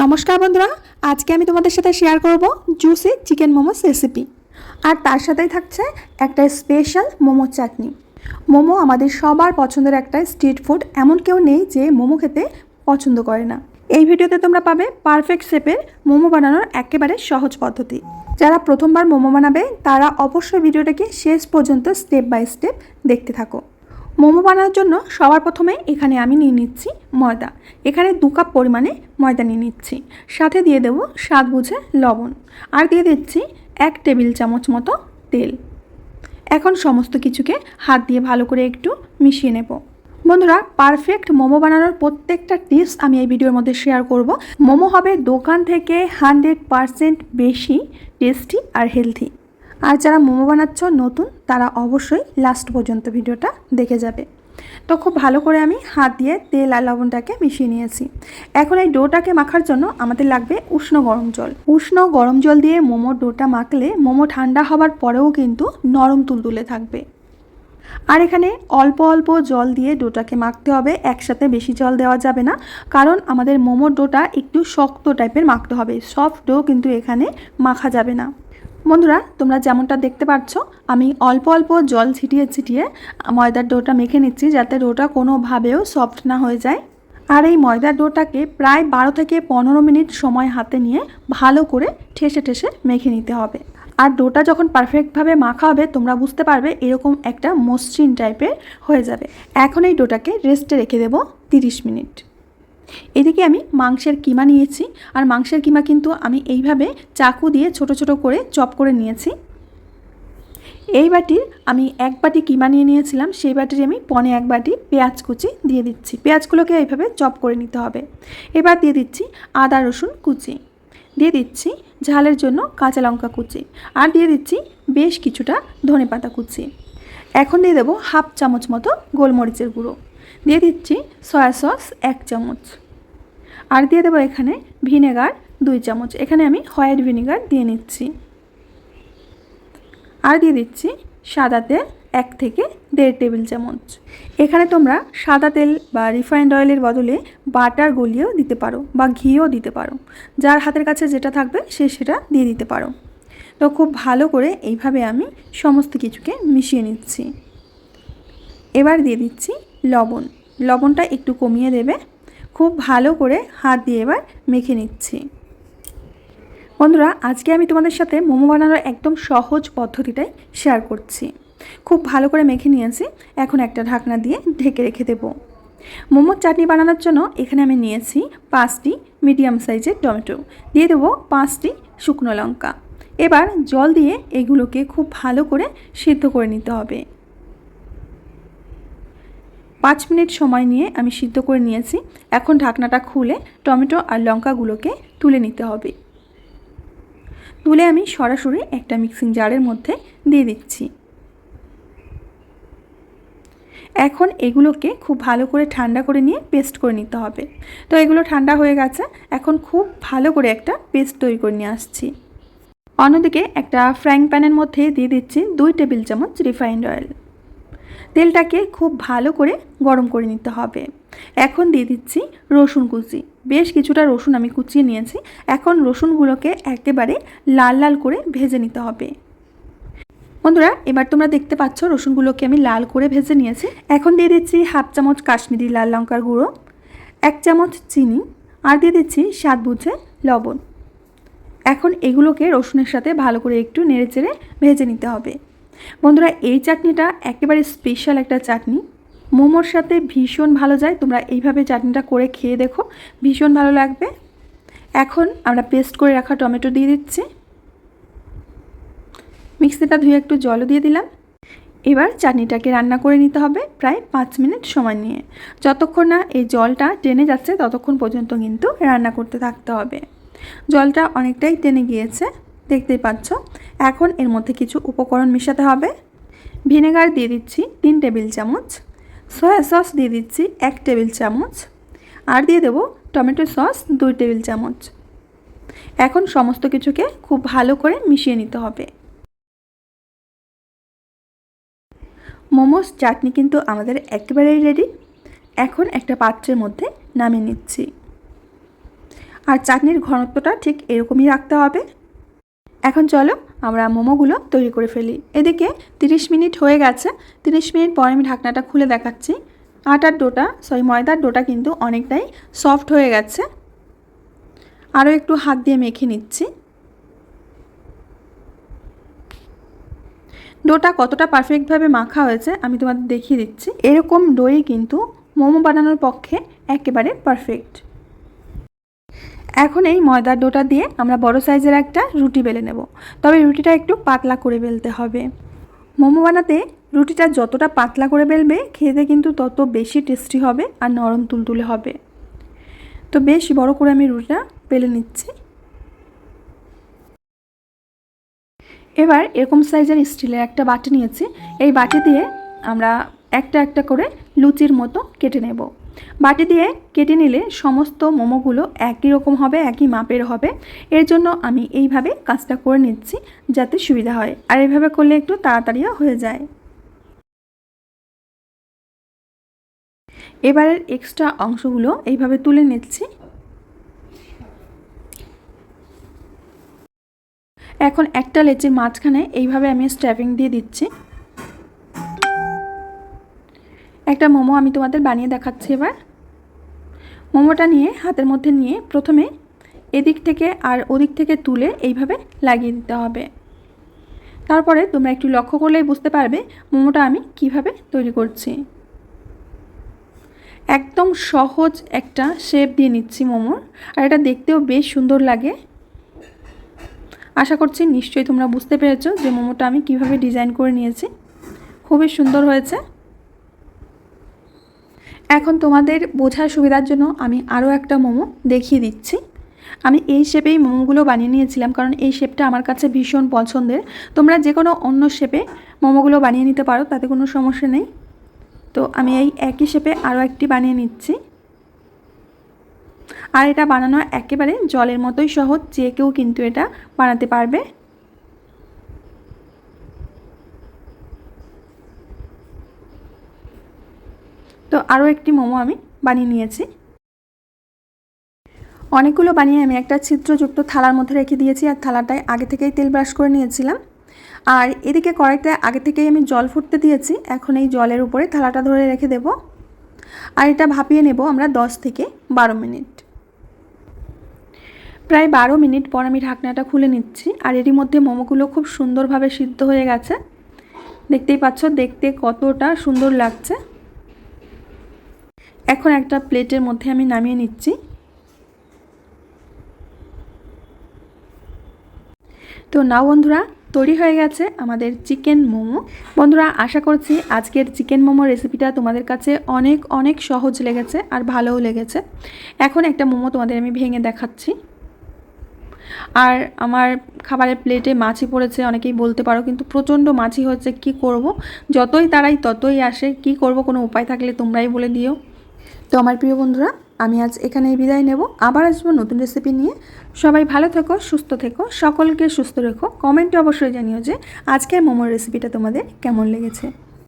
নমস্কার বন্ধুরা, আজকে আমি তোমাদের সাথে শেয়ার করব জুসি চিকেন মোমোস রেসিপি আর তার সাথেই থাকছে একটা স্পেশাল মোমো চাটনি। মোমো আমাদের সবার পছন্দের একটা স্ট্রিট ফুড এমন কেউ নেই যে মোমো খেতে পছন্দ করে না। এই ভিডিওতে তোমরা পাবে পারফেক্ট শেপের মোমো বানানোর একেবারে সহজ পদ্ধতি। যারা প্রথমবার মোমো বানাবে, তারা অবশ্যই ভিডিওটাকে শেষ পর্যন্ত স্টেপ বাই স্টেপ দেখতে থাকো। মোমো বানানোর জন্য সবার প্রথমে এখানে আমি নিয়ে নিচ্ছি ময়দা। এখানে দু কাপ পরিমাণে ময়দা নিয়ে নিচ্ছি। সাথে দিয়ে দেব স্বাদ বুঝে লবণ। আর দিয়ে দিচ্ছি এক টেবিল চামচ মতো তেল। এখন সমস্ত কিছুকে হাত দিয়ে ভালো করে একটু মিশিয়ে নেব। বন্ধুরা, পারফেক্ট মোমো বানানোর প্রত্যেকটা টিপস আমি এই ভিডিওর মধ্যে শেয়ার করব। মোমো হবে দোকান থেকে হান্ড্রেড পারসেন্ট বেশি টেস্টি আর হেলথি আর যারা মোমো বানাচ্ছ নতুন, তারা অবশ্যই লাস্ট পর্যন্ত ভিডিওটা দেখে যাবে। তো খুব ভালো করে আমি হাত দিয়ে তেল আর লবণটাকে মিশিয়ে নিয়েছি। এখন এই ডোটাকে মাখার জন্য আমাদের লাগবে উষ্ণ গরম জল। উষ্ণ গরম জল দিয়ে মোমোর ডোটা মাখলে মোমো ঠান্ডা হবার পরেও কিন্তু নরম তুলতুলে থাকবে। আর এখানে অল্প অল্প জল দিয়ে ডোটাকে মাখতে হবে, একসাথে বেশি জল দেওয়া যাবে না, কারণ আমাদের মোমোর ডোটা একটু শক্ত টাইপের মাখতে হবে। সফট ডো কিন্তু এখানে মাখা যাবে না। বন্ধুরা, তোমরা যেমনটা দেখতে পাচ্ছ আমি অল্প অল্প জল ছিটিয়ে ছিটিয়ে ময়দার ডোটা মেখে নিচ্ছি যাতে ডোটা কোনোভাবেও সফট না হয়ে যায়। আর এই ময়দার ডোটাকে প্রায় বারো থেকে পনেরো মিনিট সময় হাতে নিয়ে ভালো করে ঠেসে ঠেসে মেখে নিতে হবে। আর ডোটা যখন পারফেক্টভাবে মাখা হবে, তোমরা বুঝতে পারবে এরকম একটা মসৃণ টাইপের হয়ে যাবে। এখন এই ডোটাকে রেস্টে রেখে দেবো তিরিশ মিনিট। এদিকে আমি মাংসের কিমা নিয়েছি আর মাংসের কিমা কিন্তু আমি এইভাবে চাকু দিয়ে ছোট ছোট করে চপ করে নিয়েছি। এই বাটির আমি এক বাটি কিমা নিয়ে নিয়েছিলাম, সেই বাটির আমি পনে এক বাটি পেঁয়াজ কুচি দিয়ে দিচ্ছি। পেঁয়াজগুলোকে এইভাবে চপ করে নিতে হবে। এবার দিয়ে দিচ্ছি আদা, রসুন কুচি। দিয়ে দিচ্ছি ঝালের জন্য কাঁচা লঙ্কা কুচি। আর দিয়ে দিচ্ছি বেশ কিছুটা ধনে পাতা কুচি। এখন দিয়ে দেবো হাফ চামচ মতো গোলমরিচের গুঁড়ো। দিয়ে দিচ্ছি সয়া সস এক চামচ। আর দিয়ে দেবো এখানে ভিনেগার দুই চামচ। এখানে আমি হোয়াইট ভিনেগার দিয়ে নিচ্ছি। আর দিয়ে দিচ্ছি সাদা তেল এক থেকে দেড় টেবিল চামচ। এখানে তোমরা সাদা তেল বা রিফাইন্ড অয়েলের বদলে বাটার গলিয়েও দিতে পারো বা ঘিও দিতে পারো। যার হাতের কাছে যেটা থাকবে সে সেটা দিয়ে দিতে পারো। তো খুব ভালো করে এইভাবে আমি সমস্ত কিছুকে মিশিয়ে নিচ্ছি। এবার দিয়ে দিচ্ছি লবণ। লবণটা একটু কমিয়ে দেবে। খুব ভালো করে হাত দিয়ে এবার মেখে নিচ্ছি। বন্ধুরা, আজকে আমি তোমাদের সাথে মোমো বানানোর একদম সহজ পদ্ধতিটাই শেয়ার করছি। খুব ভালো করে মেখে নিয়েছি, এখন একটা ঢাকনা দিয়ে ঢেকে রেখে দেবো। মোমোর চাটনি বানানোর জন্য এখানে আমি নিয়েছি পাঁচটি মিডিয়াম সাইজের টমেটো, দিয়ে দেবো পাঁচটি শুকনো লঙ্কা। এবার জল দিয়ে এগুলোকে খুব ভালো করে সিদ্ধ করে নিতে হবে। পাঁচ মিনিট সময় নিয়ে আমি সিদ্ধ করে নিয়েছি। এখন ঢাকনাটা খুলে টমেটো আর লঙ্কাগুলোকে তুলে নিতে হবে। তুলে আমি সরাসরি একটা মিক্সিং জারের মধ্যে দিয়ে দিচ্ছি। এখন এগুলোকে খুব ভালো করে ঠান্ডা করে নিয়ে পেস্ট করে নিতে হবে। তো এগুলো ঠান্ডা হয়ে গেছে, এখন খুব ভালো করে একটা পেস্ট তৈরি করে নিয়ে আসছি। অন্যদিকে একটা ফ্রাইং প্যানের মধ্যে দিয়ে দিচ্ছি দুই টেবিল চামচ রিফাইন্ড অয়েল। তেলটাকে খুব ভালো করে গরম করে নিতে হবে। এখন দিয়ে দিচ্ছি রসুন কুচি। বেশ কিছুটা রসুন আমি কুচিয়ে নিয়েছি। এখন রসুনগুলোকে একেবারে লাল লাল করে ভেজে নিতে হবে। বন্ধুরা, এবার তোমরা দেখতে পাচ্ছ রসুনগুলোকে আমি লাল করে ভেজে নিয়েছি। এখন দিয়ে দিচ্ছি হাফ চামচ কাশ্মীরি লাল লঙ্কার গুঁড়ো, এক চামচ চিনি আর দিয়ে দিচ্ছি স্বাদ বুঝে লবণ। এখন এগুলোকে রসুনের সাথে ভালো করে একটু নেড়ে চেড়ে ভেজে নিতে হবে। বন্ধুরা, এই চাটনিটা একেবারে স্পেশাল একটা চাটনি। মোমোর সাথে ভীষণ ভালো যায়। তোমরা এইভাবে চাটনিটা করে খেয়ে দেখো। ভীষণ ভালো লাগবে। এখন আমরা পেস্ট করে রাখা টমেটো দিয়ে দিচ্ছি। মিক্সিটা ধুয়ে একটু জলও দিয়ে দিলাম। এবার চাটনিটাকে রান্না করে নিতে হবে প্রায় পাঁচ মিনিট সময় নিয়ে। যতক্ষণ না এই জলটা টেনে যাচ্ছে, ততক্ষণ পর্যন্ত কিন্তু রান্না করতে থাকতে হবে। জলটা অনেকটাই টেনে গিয়েছে। দেখতেই পাচ্ছ। এখন এর মধ্যে কিছু উপকরণ মেশাতে হবে। ভিনেগার দিয়ে দিচ্ছি তিন টেবিল চামচ, সয়া সস দিয়ে দিচ্ছি এক টেবিল চামচ, আর দিয়ে দেবো টমেটো সস দুই টেবিল চামচ। এখন সমস্ত কিছুকে খুব ভালো করে মিশিয়ে নিতে হবে। মোমোস, চাটনি কিন্তু আমাদের একেবারেই রেডি এখন একটা পাত্রের মধ্যে নামিয়ে নিচ্ছি। আর চাটনির ঘনত্বটা ঠিক এরকমই রাখতে হবে। এখন চলো আমরা মোমোগুলো তৈরি করে ফেলি। এদিকে 30 মিনিট হয়ে গেছে। 30 মিনিট পরে আমি ঢাকনাটা খুলে দেখাচ্ছি। আটার ডোটা সরি ময়দার ডোটা কিন্তু অনেকটাই সফট হয়ে গেছে। আরও একটু হাত দিয়ে মেখে নিচ্ছি। ডোটা কতটা পারফেক্টভাবে মাখা হয়েছে আমি তোমাদের দেখিয়ে দিচ্ছি। এরকম ডোই কিন্তু মোমো বানানোর পক্ষে একেবারে পারফেক্ট এখন এই ময়দার ডোটা দিয়ে আমরা বড় সাইজের একটা রুটি বেলে নেব। তবে রুটিটা একটু পাতলা করে বেলতে হবে। মোমো বানাতে রুটিটা যতটা পাতলা করে বেলবে, খেতে কিন্তু তত বেশি টেস্টি হবে আর নরম তুলতুলে হবে। তো বেশ বড় করে আমি রুটিটা বেলে নিচ্ছি। এবার এরকম সাইজের স্টিলের একটা বাটি নিয়েছি। এই বাটি দিয়ে আমরা একটা একটা করে লুচির মতো কেটে নেব। বাটি দিয়ে কেটে নিলে সমস্ত মোমোগুলো একই রকম হবে, একই মাপের হবে। এর জন্য আমি এইভাবে কাজটা করে নিচ্ছি যাতে সুবিধা হয়। আর এইভাবে করলে একটু তাড়াতাড়িও হয়ে যায়। এবারের এক্সট্রা অংশগুলো এইভাবে তুলে নিচ্ছি। এখন একটা লেচির মাঝখানে এইভাবে আমি স্ট্যাপিং দিয়ে দিচ্ছি। একটা মোমো আমি তোমাদের বানিয়ে দেখাচ্ছি এবার। মোমোটা নিয়ে, হাতের মধ্যে নিয়ে প্রথমে এদিক থেকে আর ওদিক থেকে তুলে এইভাবে লাগিয়ে দিতে হবে। তারপরে তোমরা একটু লক্ষ্য করলেই বুঝতে পারবে মোমোটা আমি কীভাবে তৈরি করছি। একদম সহজ একটা শেপ দিয়ে নিচ্ছি মোমোর, আর এটা দেখতেও বেশ সুন্দর লাগে। আশা করছি নিশ্চয়ই তোমরা বুঝতে পেরেছ যে মোমোটা আমি কীভাবে ডিজাইন করে নিয়েছি। খুবই সুন্দর হয়েছে। এখন তোমাদের বোঝার সুবিধার জন্য আমি আরও একটা মোমো দেখিয়ে দিচ্ছি। আমি এই শেপেই মোমোগুলো বানিয়ে নিয়েছিলাম কারণ এই শেপটা আমার কাছে ভীষণ পছন্দের। তোমরা যে কোনো অন্য শেপে মোমোগুলো বানিয়ে নিতে পারো, তাতে কোনো সমস্যা নেই। তো আমি এই একই শেপে আরও একটি বানিয়ে নিচ্ছি। আর এটা বানানো একেবারে জলের মতোই সহজ, যে কেউ কিন্তু এটা বানাতে পারবে। তো আরও একটি মোমো আমি বানিয়ে নিয়েছি। অনেকগুলো বানিয়ে আমি একটা ছিদ্রযুক্ত থালার মধ্যে রেখে দিয়েছি আর থালাটায় আগে থেকেই তেল ব্রাশ করে নিয়েছিলাম। আর এদিকে কড়াইতে আগে থেকেই আমি জল ফুটতে দিয়েছি, এখন এই জলের উপরে থালাটা ধরে রেখে দেব। আর এটা ভাপিয়ে নেব আমরা দশ থেকে বারো মিনিট। প্রায় বারো মিনিট পর আমি ঢাকনাটা খুলে নিচ্ছি আর এরই মধ্যে মোমোগুলো খুব সুন্দরভাবে সিদ্ধ হয়ে গেছে। দেখতেই পাচ্ছ, দেখতে কতটা সুন্দর লাগছে। এখন একটা প্লেটের মধ্যে আমি নামিয়ে নিচ্ছি। তো নাও বন্ধুরা, তৈরি হয়ে গেছে আমাদের চিকেন মোমো। বন্ধুরা, আশা করছি আজকের চিকেন মোমো রেসিপিটা তোমাদের কাছে অনেক অনেক সহজ লেগেছে আর ভালোও লেগেছে। এখন একটা মোমো তোমাদের আমি ভেঙে দেখাচ্ছি। আর আমার খাবারের প্লেটে মাছি পড়েছে, অনেকেই বলতে পারো, কিন্তু প্রচণ্ড মাছি হচ্ছে, কি করব? যতই তারাই ততই আসে, কি করব? কোনো উপায় থাকলে তোমরাই বলে দিও। তো আমার প্রিয় বন্ধুরা, আমি আজ এখানে বিদায় নেব। আবার আসব নতুন রেসিপি নিয়ে। সবাই ভালো থেকো, সুস্থ থেকো, সকলকে সুস্থ রেখো। কমেন্টে অবশ্যই জানিও যে আজকের মোমোর রেসিপিটা তোমাদের কেমন লেগেছে।